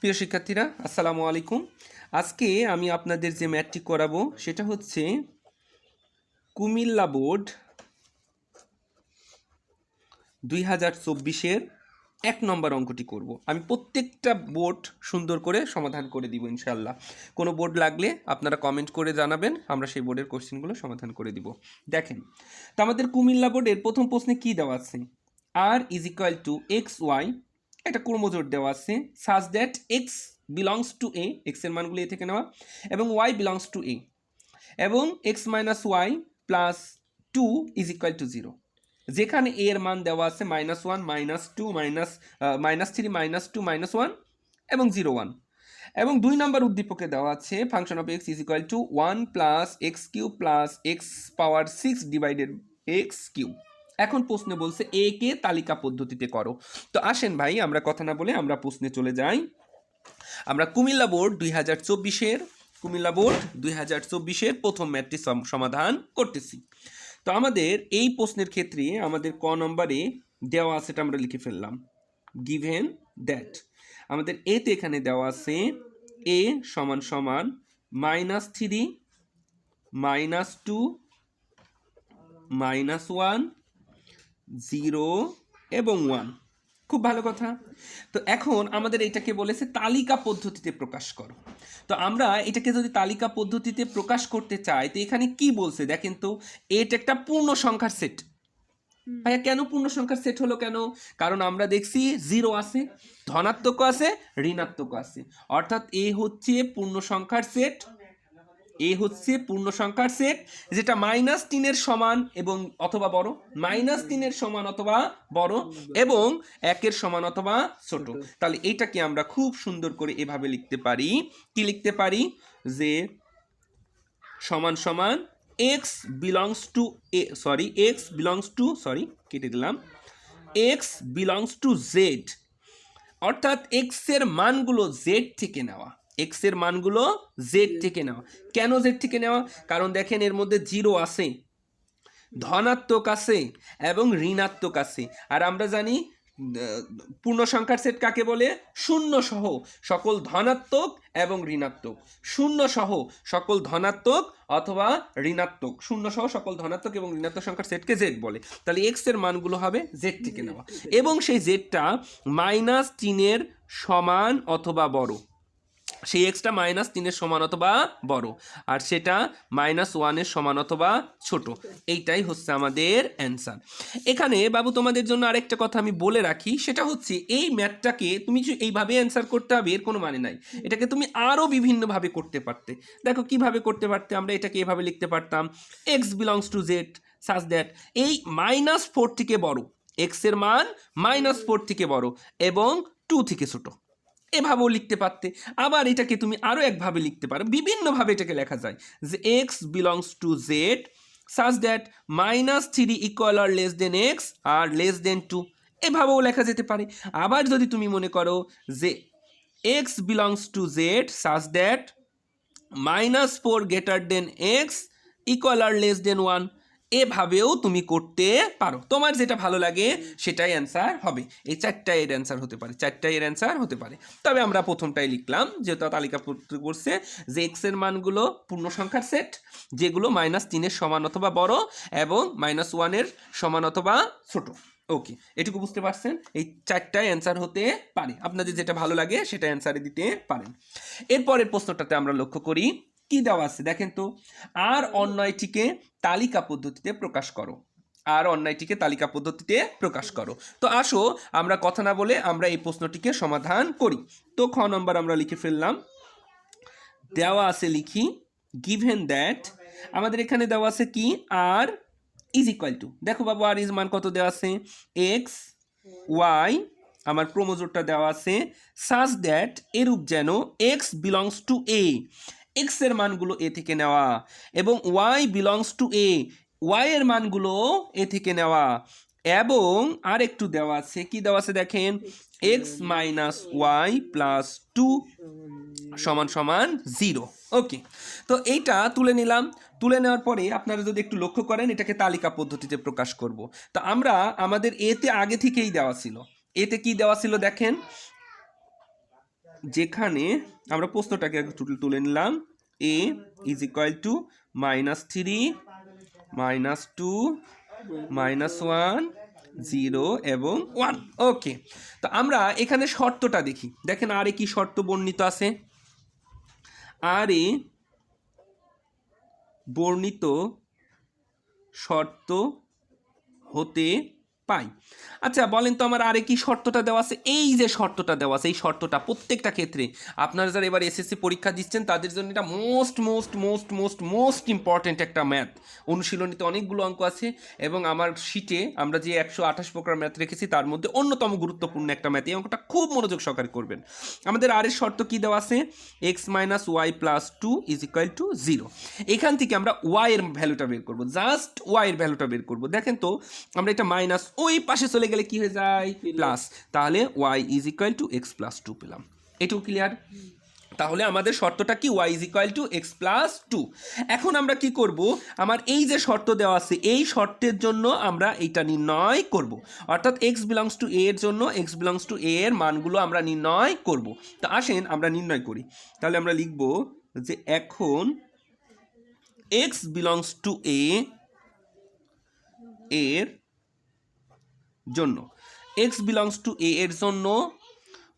প্রিয় শিক্ষার্থীরা, আসসালামু আলাইকুম। আজকে আমি আপনাদের যে ম্যাটটি করাবো, সেটা হচ্ছে কুমিল্লা বোর্ড দুই হাজার চব্বিশের এক নম্বর অঙ্কটি করব। আমি প্রত্যেকটা বোর্ড সুন্দর করে সমাধান করে দিব ইনশাল্লাহ কোনো বোর্ড লাগলে আপনারা কমেন্ট করে জানাবেন, আমরা সেই বোর্ডের কোশ্চেনগুলো সমাধান করে দিব। দেখেন, তো আমাদের কুমিল্লা বোর্ডের প্রথম প্রশ্নে কি দেওয়া আছে? R is equal to x y একটা ক্রোমোজোর দেওয়া আছে। Such that x belongs to A এক্সের মানগুলো এ থেকে নেওয়া, এবং ওয়াই বিলংস টু এ এবং x minus y plus two is equal to zero যেখানে এ এর মান দেওয়া আছে minus one minus two minus minus three minus two minus one এবং জিরো ওয়ান এবং দুই নম্বর উদ্দীপকে দেওয়া আছে function of x is equal to one plus x cube plus x power six divided x cube এখন প্রশ্নে বলছে, এ কে তালিকা পদ্ধতিতে করো? তো আসেন ভাই, আমরা কথা না বলে আমরা প্রশ্নে চলে যাই। আমরা কুমিল্লা বোর্ড দুই হাজার চব্বিশের, কুমিল্লা বোর্ড দুই হাজার চব্বিশের প্রথম ম্যাটটি সম- সমাধান করতেছি। তো আমাদের এই প্রশ্নের ক্ষেত্রে আমাদের ক নম্বরে দেওয়া আছে এটা আমরা লিখে ফেললাম। গিভেন দ্যাট আমাদের এতে এখানে দেওয়া আছে, এ সমান সমান minus three minus two minus one zero এবং ওয়ান। খুব ভালো কথা। তো এখন আমাদের এটাকে বলেছে তালিকা পদ্ধতিতে প্রকাশ করো। তো আমরা এটাকে যদি তালিকা পদ্ধতিতে প্রকাশ করতে চাই তো এখানে কি বলছে? দেখেন তো এটা একটা পূর্ণ সংখ্যার সেট। ভাইয়া কেন পূর্ণ সংখ্যার সেট হলো কেন? কারণ আমরা দেখছি জিরো আছে ধনাত্মক আছে ঋণাত্মক আছে। অর্থাৎ এ হচ্ছে পূর্ণ সংখ্যার সেট। এ হচ্ছে পূর্ণ সংখ্যার সেট যেটা মাইনাস তিনের সমান এবং অথবা বড় মাইনাস তিনের সমান অথবা বড় এবং একের সমান অথবা ছোট। তাহলে এইটাকে আমরা খুব সুন্দর করে এভাবে লিখতে পারি। কি লিখতে পারি? যে সমান সমান x belongs to A sorry x belongs to sorry কেটে দিলাম। এক্স বিলংস টু জেড অর্থাৎ এক্সের মানগুলো জেড থেকে নেওয়া। এক্সের মানগুলো জেড থেকে নেওয়া। কেন জেড থেকে নেওয়া? কারণ দেখেন এর মধ্যে জিরো আছে ধনাত্মক আছে এবং ঋণাত্মক আছে। আর আমরা জানি পূর্ণ সংখ্যার সেট কাকে বলে? শূন্য সহ। সকল ধনাত্মক এবং ঋণাত্মক। শূন্য সহ সকল ধনাত্মক অথবা ঋণাত্মক। শূন্য সহ সকল ধনাত্মক এবং ঋণাত্মক সংখ্যার সেটকে জেড বলে। তাহলে এক্সের মানগুলো হবে জেড থেকে নেওয়া। এবং সেই জেডটা মাইনাস তিনের সমান অথবা বড়। সেই এক্সটা মাইনাস তিনের সমান অথবা বড়। আর সেটা মাইনাস ওয়ানের সমান অথবা ছোট। এইটাই হচ্ছে আমাদের অ্যান্সার এখানে বাবু তোমাদের জন্য আরেকটা কথা আমি বলে রাখি, সেটা হচ্ছে এই ম্যাথটাকে তুমি এইভাবে অ্যান্সার করতে হবে, এর কোনো মানে নাই। এটাকে তুমি আরও বিভিন্নভাবে করতে পারতে। দেখো কীভাবে করতে পারতে, আমরা এটাকে এভাবে লিখতে পারতাম x belongs to Z such that এই মাইনাস ফোর থেকে বড়। এক্সের মান মাইনাস ফোর থেকে বড় এবং টু থেকে ছোট। এভাবেও লিখতে পারতে। আবার এটাকে তুমি আরও একভাবে লিখতে পারো। বিভিন্নভাবে এটাকে লেখা যায় যে x belongs to Z such that minus three equal or less than x or less than two এভাবেও লেখা যেতে পারে। আবার যদি তুমি মনে করো যে x belongs to Z such that minus four greater than x equal or less than one এভাবেও তুমি করতে পারো। তোমার যেটা ভালো লাগে, সেটাই অ্যান্সার হবে। এই চারটাই এর অ্যান্সার হতে পারে, চারটাই এর অ্যান্সার হতে পারে। তবে আমরা প্রথমটাই লিখলাম যেহেতু তালিকা করছে যে এক্সের মানগুলো পূর্ণ সংখ্যার সেট যেগুলো মাইনাস তিনের সমান অথবা বড় এবং মাইনাস ওয়ানের সমান অথবা ছোট। ওকে এটুকু বুঝতে পারছেন? এই চারটাই অ্যান্সার হতে পারে। আপনাদের যেটা ভালো লাগে সেটা অ্যান্সারে দিতে পারেন। এরপরের প্রশ্নটাতে আমরা লক্ষ্য করি কি দেওয়া আছে? দেখেন তো, আর অন্যায়টিকে তালিকা পদ্ধতিতে প্রকাশ করো। আর অন্যায়টিকে তালিকা পদ্ধতিতে প্রকাশ করো। তো আসো, আমরা কথা না বলে আমরা এই প্রশ্নটিকে সমাধান করি। তো খ নম্বর আমরা লিখে ফেললাম। দেওয়া আছে লিখি গিভেন দ্যাট আমাদের এখানে দেওয়া আছে কি? আর ইজ ইকুয়াল টু দেখো বাবু আর ইজ মান কত দেওয়া আছে? এক্স ওয়াই আমার ক্রোমোজোরটা দেওয়া আছে সাজ দ্যাট এরূপ যেন এক্স বিলংস টু এ এক্সের মানগুলো এ থেকে নেওয়া এবং y belongs to A y এর মানগুলো এ থেকে নেওয়া এবং আর একটু দেওয়া আছে, কি দেওয়া আছে দেখেন? X minus y plus two সমান সমান জিরো ওকে তো এইটা তুলে নিলাম। তুলে নেওয়ার পরে আপনারা যদি একটু লক্ষ্য করেন, এটাকে তালিকা পদ্ধতিতে প্রকাশ করব। তো আমরা আমাদের এতে আগে থেকেই দেওয়া ছিল। এতে কি দেওয়া ছিল দেখেন? যেখানে আমরা প্রশ্নটাকে তুলে নিলাম। A is equal to minus three minus two minus one zero এবং ওয়ান ওকে তো আমরা এখানে শর্তটা দেখি। দেখেন আরে কি শর্ত বর্ণিত আছে? আরে বর্ণিত শর্ত হতে পাই। আচ্ছা বলেন তো আমার আরে কি শর্তটা দেওয়া আছে? এই যে শর্তটা দেওয়া আছে, এই শর্তটা প্রত্যেকটা ক্ষেত্রে আপনারা যারা এবার এসএসসি পরীক্ষা দিচ্ছেন, তাদের জন্য এটা most most most most most important একটা ম্যাথ অনুশীলনীতে অনেকগুলো অঙ্ক আছে এবং আমার শিটে আমরা যে একশো আঠাশ প্রকার ম্যাথ রেখেছি, তার মধ্যে অন্যতম গুরুত্বপূর্ণ একটা ম্যাথ এই অঙ্কটা খুব মনোযোগ সহকারে করবেন। আমাদের আরের শর্ত কি দেওয়া আছে? X minus y plus two is equal to zero এখান থেকে আমরা ওয়াই এর ভ্যালুটা বের করব জাস্ট ওয়াই এর ভ্যালুটা বের করব। দেখেন তো, আমরা এটা মাইনাস ওই পাশে চলে গেলে কি হয়ে যায়? প্লাস তাহলে y is equal to x plus two পেলাম। এটুকু ক্লিয়ার তাহলে আমাদের শর্তটা কি? Y is equal to x plus two এখন আমরা কি করব? আমার এই যে শর্ত দেওয়া আছে এই শর্তের জন্য আমরা এইটা নির্ণয় করব। অর্থাৎ এক্স বিলংস টু এ এর জন্য এক্স বিলংস টু এ এর মানগুলো আমরা নির্ণয় করব। তা আসেন আমরা নির্ণয় করি। তাহলে আমরা লিখব যে এখন এক্স বিলংস টু এ এর জন্য। এক্স বিলংস টু এ এর জন্য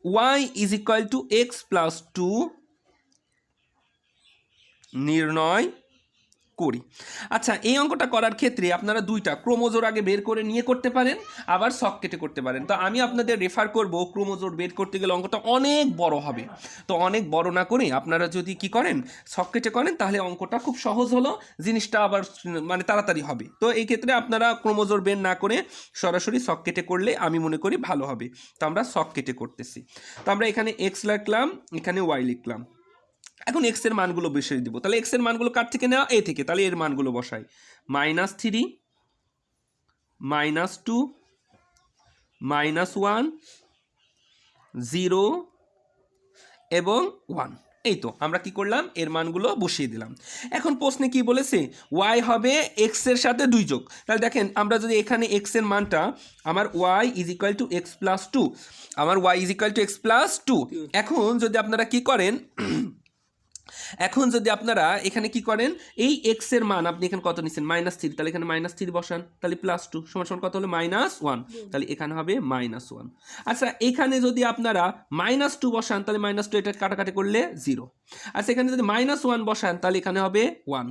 y is equal to x plus two নির্ণয় করি। আচ্ছা এই অঙ্কটা করার ক্ষেত্রে আপনারা দুইটা ক্রোমোজোর আগে বের করে নিয়ে করতে পারেন, আবার শক কেটে করতে পারেন। তো আমি আপনাদের রেফার করব ক্রোমোজোর বের করতে গেলে অঙ্কটা অনেক বড় হবে। তো অনেক বড় না করে আপনারা যদি কি করেন শক কেটে করেন, তাহলে অঙ্কটা খুব সহজ হলো, জিনিসটা আবার মানে তাড়াতাড়ি হবে। তো এই ক্ষেত্রে আপনারা ক্রোমোজোর বের না করে সরাসরি শক কেটে করলে আমি মনে করি ভালো হবে। তো আমরা শক কেটে করতেছি। তো আমরা এখানে এক্স লিখলাম, এখানে ওয়াই লিখলাম। এখন এক্সের মানগুলো বসিয়ে দিব। তাহলে এক্সের মানগুলো কার থেকে নেওয়া? এ থেকে। তাহলে এর মানগুলো বসাই। Minus three minus two minus one zero এবং ওয়ান এই তো আমরা কি করলাম? এর মানগুলো বসিয়ে দিলাম। এখন প্রশ্নে কি বলেছে? ওয়াই হবে এক্সের সাথে দুই যোগ। তাহলে দেখেন আমরা যদি এখানে এক্সের মানটা আমার y is equal to x plus two আমার y is equal to x plus two এখন যদি আপনারা কি করেন এখন যদি আপনারা এখানে কি করেন এই এক্সের মান আপনি এখানে কত নিচ্ছেন মাইনাস থ্রি তাহলে এখানে মাইনাস থ্রি বসান তাহলে প্লাস টু সমান সমান কত হলো? মাইনাস ওয়ান তাহলে এখানে হবে মাইনাস ওয়ান আচ্ছা এখানে যদি আপনারা মাইনাস টু বসান তাহলে মাইনাস টু এটা কাটাকাটি করলে জিরো আচ্ছা এখানে যদি মাইনাস ওয়ান বসান তাহলে এখানে হবে ওয়ান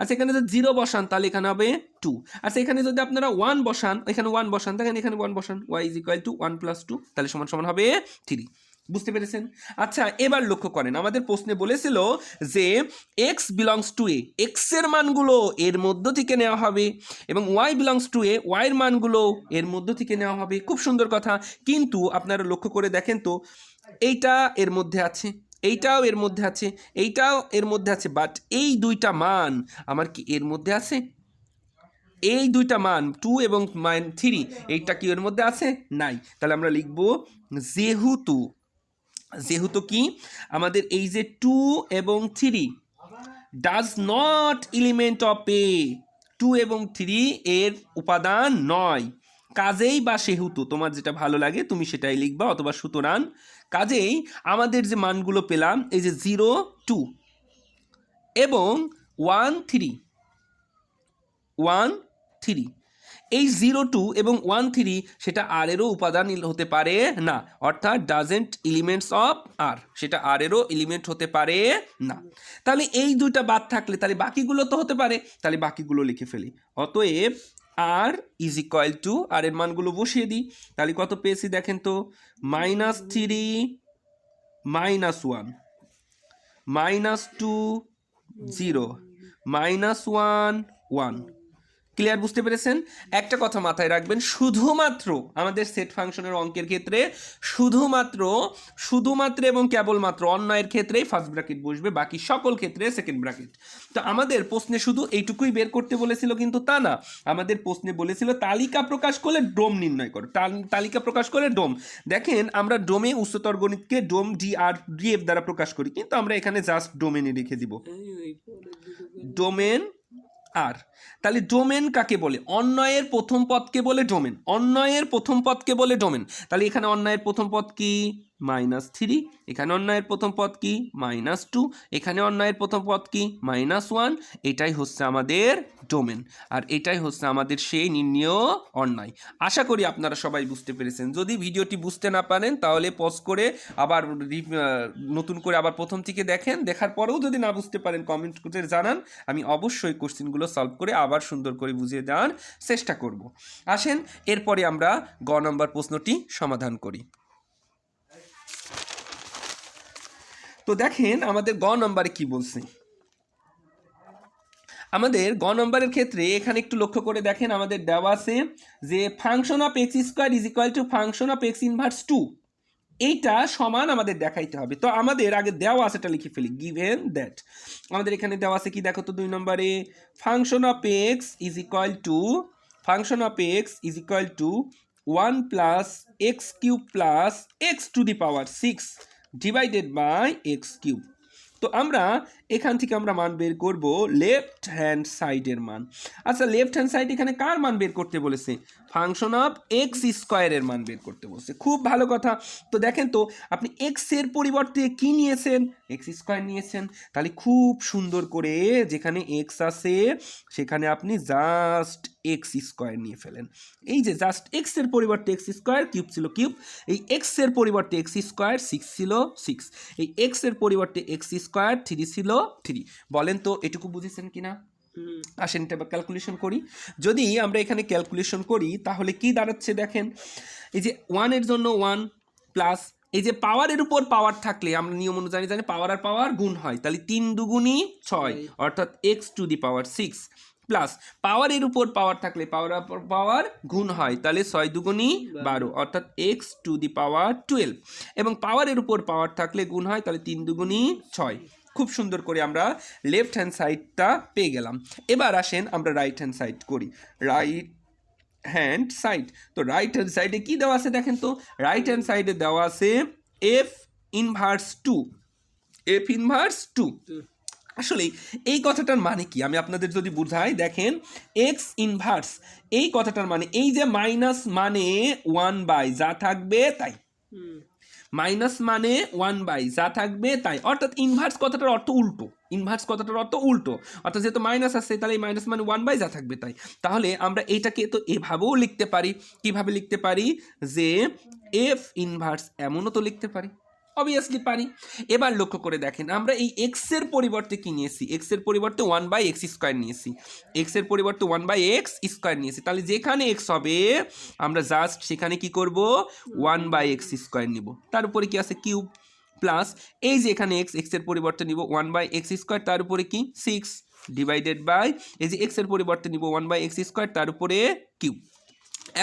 আচ্ছা এখানে যদি জিরো বসান তাহলে এখানে হবে টু আচ্ছা এখানে যদি আপনারা ওয়ান বসান এখানে ওয়ান বসান দেখেন এখানে ওয়ান বসান। Y is equal to one plus two তাহলে সমান সমান হবে থ্রি বুঝতে পেরেছেন? আচ্ছা এবার লক্ষ্য করেন, আমাদের প্রশ্নে বলেছিল যে এক্স বিলংস টু এ এক্সের মানগুলো এর মধ্য থেকে নেওয়া হবে এবং y belongs to A y এর মানগুলো এর মধ্য থেকে নেওয়া হবে। খুব সুন্দর কথা। কিন্তু আপনারা লক্ষ্য করে দেখেন তো, এইটা এর মধ্যে আছে, এইটাও এর মধ্যে আছে, এইটাও এর মধ্যে আছে বাট এই দুইটা মান আমার কি এর মধ্যে আছে? এই দুইটা মান টু এবং মাইন থ্রি এইটা কি এর মধ্যে আছে? নাই। তাহলে আমরা লিখব যেহেতু যেহেতু কি? আমাদের এই যে টু এবং three does not element of A two এবং থ্রি এর উপাদান নয়। কাজেই বা সেহেতু তোমার যেটা ভালো লাগে তুমি সেটাই লিখবা অথবা সুতরাং কাজেই আমাদের যে মানগুলো পেলাম, এই যে জিরো টু এবং ওয়ান থ্রি ওয়ান থ্রি এই জিরো টু এবং ওয়ান থ্রি সেটা আর এরও উপাদান হতে পারে না। অর্থাৎ ডাজেন্ট এলিমেন্টস অফ আর সেটা আর এরও এলিমেন্ট হতে পারে না। তাহলে এই দুইটা বাদ থাকলে তাহলে বাকিগুলো তো হতে পারে। তাহলে বাকিগুলো লিখে ফেলি। অতএব R is equal to R এর মানগুলো বসিয়ে দিই। তাহলে কত পেয়েছি দেখেন তো? Minus three minus one minus two zero minus one one clear বুঝতে পেরেছেন? একটা কথা মাথায় রাখবেন শুধুমাত্র আমাদের সেট ফাংশনের অঙ্কের ক্ষেত্রে শুধুমাত্র শুধুমাত্র এবং কেবলমাত্র অন্যয়ের ক্ষেত্রেই ফার্স্ট ব্র্যাকেট বসবে বাকি সকল ক্ষেত্রে সেকেন্ড ব্র্যাকেট তো আমাদের প্রশ্নে শুধু এইটুকুই বের করতে বলেছিল কিন্তু তা না আমাদের প্রশ্নে বলেছিল তালিকা প্রকাশ করলে ডোম নির্ণয় করো। তাল- তালিকা প্রকাশ করলে ডোম। দেখেন আমরা ডোমে উচ্চতর গণিতকে ডোম ডি আর ডিএফ দ্বারা প্রকাশ করি কিন্তু আমরা এখানে জাস্ট ডোমেনে রেখে দিব। ডোমেন আর তাহলে ডোমেন কাকে বলে? অন্যয়ের প্রথম পদকে বলে ডোমেন অন্যয়ের প্রথম পদকে বলে ডোমেন তাহলে এখানে অন্যয়ের প্রথম পদ কি? মাইনাস থ্রি এখানে অন্যায়ের প্রথম পদ কি? মাইনাস টু এখানে অন্যায়ের প্রথম পদ কি? মাইনাস ওয়ান এটাই হচ্ছে আমাদের ডোমেন আর এটাই হচ্ছে আমাদের সেই নির্ণয় অন্যায় আশা করি আপনারা সবাই বুঝতে পেরেছেন। যদি ভিডিওটি বুঝতে না পারেন, তাহলে পজ করে আবার নতুন করে আবার প্রথম থেকে দেখেন। দেখার পরেও যদি না বুঝতে পারেন কমেন্ট করে জানান। আমি অবশ্যই কোশ্চেনগুলো সলভ করে আবার সুন্দর করে বুঝিয়ে দেওয়ার চেষ্টা করব। আসেন, এরপরে আমরা গ নম্বর প্রশ্নটি সমাধান করি। তো দেখেন, আমাদের গ নম্বরে কি বলছে? আমাদের গ নম্বরের ক্ষেত্রে এখানে একটু লক্ষ্য করে দেখেন, আমাদের দেওয়া আছে যে, function of x square is equal to function of x inverse two. এইটা সমান আমাদের দেখাইতে হবে। তো আমাদের আগে দেওয়া আছে এটা লিখে ফেলি। গিভেন দ্যাট আমাদের এখানে দেওয়া আছে কি? দেখো তো দুই নম্বরে function of x is equal to function of x is equal to one plus x cube plus x to the power six divided by x cube তো আমরা এখান থেকে আমরা মান বের করব লেফট হ্যান্ড সাইডের মান। আচ্ছা লেফট হ্যান্ড সাইড এখানে কার মান বের করতে বলেছে? ফাংশন অফ এক্স স্কোয়ারের মান বের করতে বলছে। খুব ভালো কথা। তো দেখেন তো, আপনি এক্সের পরিবর্তে কি নিয়েছেন? এক্স স্কোয়ার নিয়েছেন। তাহলে খুব সুন্দর করে যেখানে এক্স আছে, সেখানে আপনি জাস্ট এক্স স্কোয়ার নিয়ে ফেলেন। এই যে জাস্ট এক্সের পরিবর্তে এক্স স্কোয়ার কিউব ছিল কিউব এই এক্সের পরিবর্তে এক্স স্কোয়ার সিক্স ছিল সিক্স এই এক্সের পরিবর্তে এক্স স্কোয়ার থ্রি ছিল থ্রি বলেন তো, এটুকু বুঝেছেন কিনা? আসেন এটা ক্যালকুলেশন করি। যদি আমরা এখানে ক্যালকুলেশন করি তাহলে কি দাঁড়াচ্ছে দেখেন? এই যে ওয়ানের জন্য ওয়ান প্লাস এই যে পাওয়ারের উপর পাওয়ার থাকলে আমরা নিয়ম অনুযায়ী জানি পাওয়ার আর পাওয়ার গুণ হয় তাহলে তিন দুগুণই ছয় অর্থাৎ x to the power six plus পাওয়ারের উপর পাওয়ার থাকলে পাওয়ার পাওয়ার গুণ হয় তাহলে ছয় দুগুণই বারো। অর্থাৎ x to the power twelve এবং পাওয়ারের উপর পাওয়ার থাকলে গুণ হয় তাহলে তিন দুগুণই ছয়। খুব সুন্দর করে আমরা লেফট হ্যান্ড সাইডটা পেয়ে গেলাম। এবার আসেন আমরা রাইট হ্যান্ড সাইড করি। রাইট হ্যান্ড সাইড তো রাইট হ্যান্ড সাইডে কি দেওয়া আছে দেখেন তো? রাইট হ্যান্ড সাইডে দেওয়া আছে F inverse two F inverse two আসলে এই কথাটার মানে কি? আমি আপনাদের যদি বুঝাই, দেখেন এক্স ইনভার্স এই কথাটার মানে এই যে মাইনাস মানে ওয়ান বাই যা থাকবে তাই। মাইনাস মানে ওয়ান বাই, যা থাকবে তাই। অর্থাৎ ইনভার্স কথাটার অর্থ উল্টো। ইনভার্স কথাটার অর্থ উল্টো। অর্থাৎ যেহেতু মাইনাস আছে, তাহলে এই মাইনাস মানে ওয়ান বাই যা থাকবে তাই। তাহলে আমরা এটাকে তো এভাবেও লিখতে পারি। কীভাবে লিখতে পারি? যে এফ ইনভার্স এমনও তো লিখতে পারি। অবভিয়াসলি পারি। এবার লক্ষ্য করে দেখেন, আমরা এই এক্সের পরিবর্তে কি নিয়েছি? এক্সের পরিবর্তে ওয়ান বাই এক্স স্কোয়ার নিয়েছি। এক্সের পরিবর্তে ওয়ান বাই এক্স স্কোয়ার নিয়েছি। তাহলে যেখানে এক্স হবে, আমরা জাস্ট সেখানে কি করব? ওয়ান বাই এক্স স্কোয়ার নিব। তার উপরে কি আছে? কিউব প্লাস এই যে এখানে এক্স এক্সের পরিবর্তে নিব ওয়ান বাই এক্স স্কোয়ার তার উপরে কি? সিক্স ডিভাইডেড বাই এই যে এক্সের পরিবর্তে নিব ওয়ান বাই এক্স স্কোয়ার তার উপরে কিউব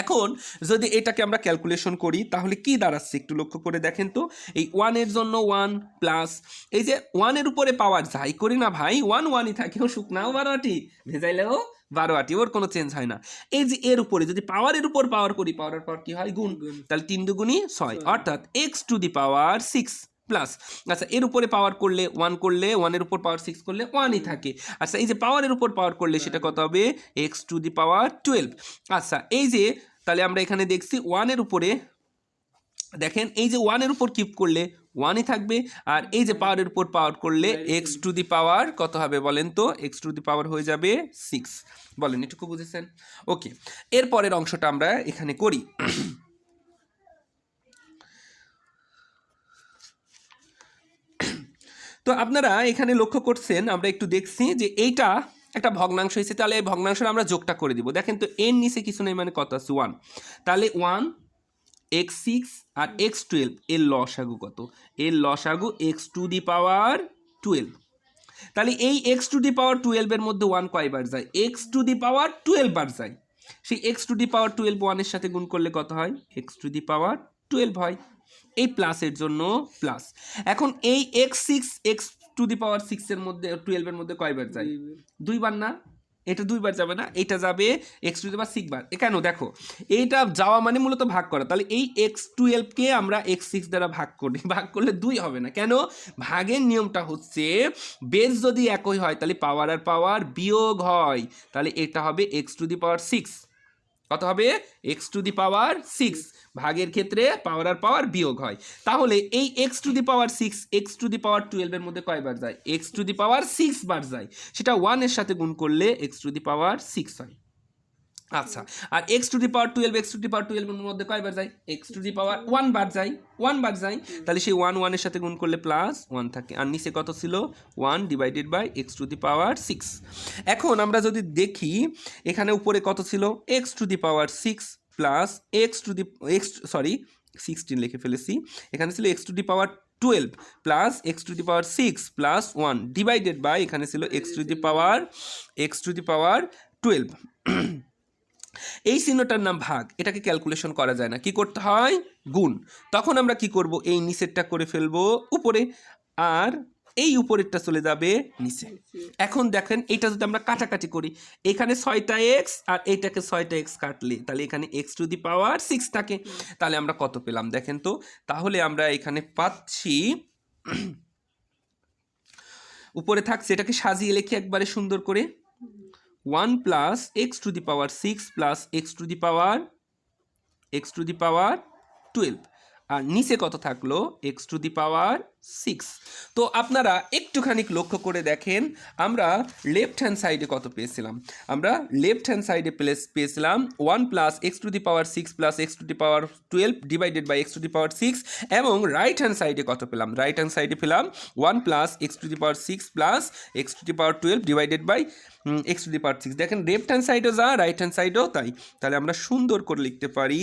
এখন যদি এটাকে আমরা ক্যালকুলেশন করি তাহলে কি দাঁড়াচ্ছে একটু লক্ষ্য করে দেখেন তো? এই ওয়ানের জন্য ওয়ান প্লাস এই যে ওয়ানের উপরে পাওয়ার যাই করি না ভাই ওয়ান ওয়ানই থাকে ও শুকনাও বারোটি ভেজাইলেও বারোয়াটি ওর কোনো চেঞ্জ হয় না। এই যে এর উপরে যদি পাওয়ারের উপর পাওয়ার করি পাওয়ারের পর কি হয়? গুণ তাহলে তিন দুগুণই ছয় অর্থাৎ x to the power six plus আচ্ছা এর উপরে পাওয়ার করলে ওয়ান করলে ওয়ানের উপর পাওয়ার সিক্স করলে ওয়ানই থাকে। আচ্ছা এই যে পাওয়ারের উপর পাওয়ার করলে সেটা কত হবে? X to the power twelve আচ্ছা এই যে তাহলে আমরা এখানে দেখছি ওয়ানের উপরে দেখেন এই যে ওয়ানের উপর কিপ করলে ওয়ানই থাকবে আর এই যে পাওয়ারের উপর পাওয়ার করলে এক্স টু দি পাওয়ার কত হবে বলেন তো? এক্স টু দি পাওয়ার হয়ে যাবে সিক্স বলেন এটুকু বুঝেছেন? ওকে এরপরের অংশটা আমরা এখানে করি। তো আপনারা এখানে লক্ষ্য করছেন, আমরা একটু দেখছি যে এইটা একটা ভগ্নাংশ হয়েছে। তাহলে এই ভগ্নাংশটা আমরা যোগটা করে দিব। দেখেন তো এর নিচে কিছু নেই মানে কত আছে? ওয়ান তাহলে ওয়ান এক্স সিক্স আর এক্স টুয়েলভ এর লসাগু কত? এর লসাগু x to the power twelve তাহলে এই এক্স টু দি পাওয়ার টুয়েলভের মধ্যে ওয়ান কয়বার যায়? X to the power twelve বার যায়। সেই x to the power twelve ওয়ানের সাথে গুণ করলে কত হয়? X to the power twelve হয়। এই প্লাসের জন্য প্লাস এখন এই x six x to the power সিক্সের মধ্যে টুয়েলভের মধ্যে কয়বার যায়? দুইবার। না? এটা দুইবার যাবে না এটা যাবে x to the power six বার। কেন? দেখো এইটা যাওয়া মানে মূলত ভাগ করা। তাহলে এই এক্স টুয়েলভকে আমরা এক্স সিক্স দ্বারা ভাগ করি। ভাগ করলে দুই হবে না। কেন? ভাগের নিয়মটা হচ্ছে বেস যদি একই হয় তাহলে পাওয়ার আর পাওয়ার বিয়োগ হয়। তাহলে এটা হবে x to the power six কত হবে? X to the power six ভাগের ক্ষেত্রে পাওয়ার আর পাওয়ার বিয়োগ হয়। তাহলে এই x to the power six x to the power টুয়েলভের মধ্যে কয়বার যায়? X to the power six বার যায়। সেটা ওয়ানের সাথে গুণ করলে x to the power six হয়। আচ্ছা আর x to the power twelve x to the power টুয়েলভের মধ্যে কয়বার যায় x to the power one বার যায় ওয়ান বার যায় তাহলে সেই ওয়ান ওয়ানের সাথে গুণ করলে প্লাস ওয়ান থাকে আর নিচে কত ছিল one divided by x to the power six এখন আমরা যদি দেখি এখানে উপরে কত ছিল x to the power six plus x to the x sorry sixteen লিখে ফেলেছি এখানে ছিল x to the power twelve plus x to the power six plus one divided by এখানে ছিল x to the power x to the power twelve এই চিহ্নটার নাম ভাগ, এটাকে ক্যালকুলেশন করা যায় না। কি করতে হয়? গুণ। তখন আমরা কি করব? এই নিচেরটা করে ফেলব, উপরে। আর এই উপরেরটা চলে যাবে নিচে। এখন দেখেন এটা যদি আমরা কাটাকাটি করি, এখানে ছয়টা এক্স আর এইটাকে ছয়টা এক্স কাটলে, তাহলে এখানে x to the power six থাকে। তাহলে আমরা কত পেলাম? দেখেন তো, তাহলে আমরা এখানে পাচ্ছি, উপরে থাকছে এটাকে সাজিয়ে লিখি একবারে সুন্দর করে। One plus x to the power six plus x to the power x to the power twelve আর নিচে কত থাকল? X to the power six তো আপনারা একটুখানি লক্ষ্য করে দেখেন, আমরা লেফট হ্যান্ড সাইডে কত পেয়েছিলাম? আমরা লেফট হ্যান্ড সাইডে প্লেস পেয়েছিলাম one plus x to the power six plus x to the power twelve divided by x to the power six এবং রাইট হ্যান্ড সাইডে কত পেলাম? রাইট হ্যান্ড সাইডে পেলাম one plus x to the power six plus x to the power twelve divided by x to the power six দেখেন left hand সাইডও যা right hand সাইডও তাই। তাহলে আমরা সুন্দর করে লিখতে পারি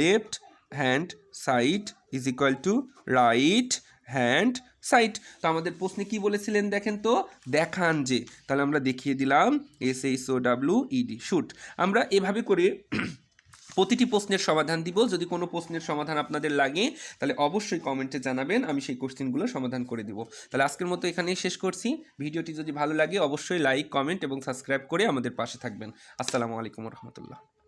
left hand side is equal to right hand side তো আমাদের প্রশ্নে কি বলেছিলেন দেখেন তো? দেখান যে। তাহলে আমরা দেখিয়ে দিলাম S H O W E D shoot আমরা এভাবে করে প্রতিটি প্রশ্নের সমাধান দিব। যদি কোনো প্রশ্নের সমাধান আপনাদের লাগে, তাহলে অবশ্যই কমেন্টে জানাবেন, আমি সেই কোশ্চেনগুলো সমাধান করে দিব। তাহলে আজকের মতো এখানেই শেষ করছি। ভিডিওটি যদি ভালো লাগে, অবশ্যই লাইক, কমেন্ট এবং সাবস্ক্রাইব করে আমাদের পাশে থাকবেন। আসসালামু আলাইকুম রহমতুল্লাহ।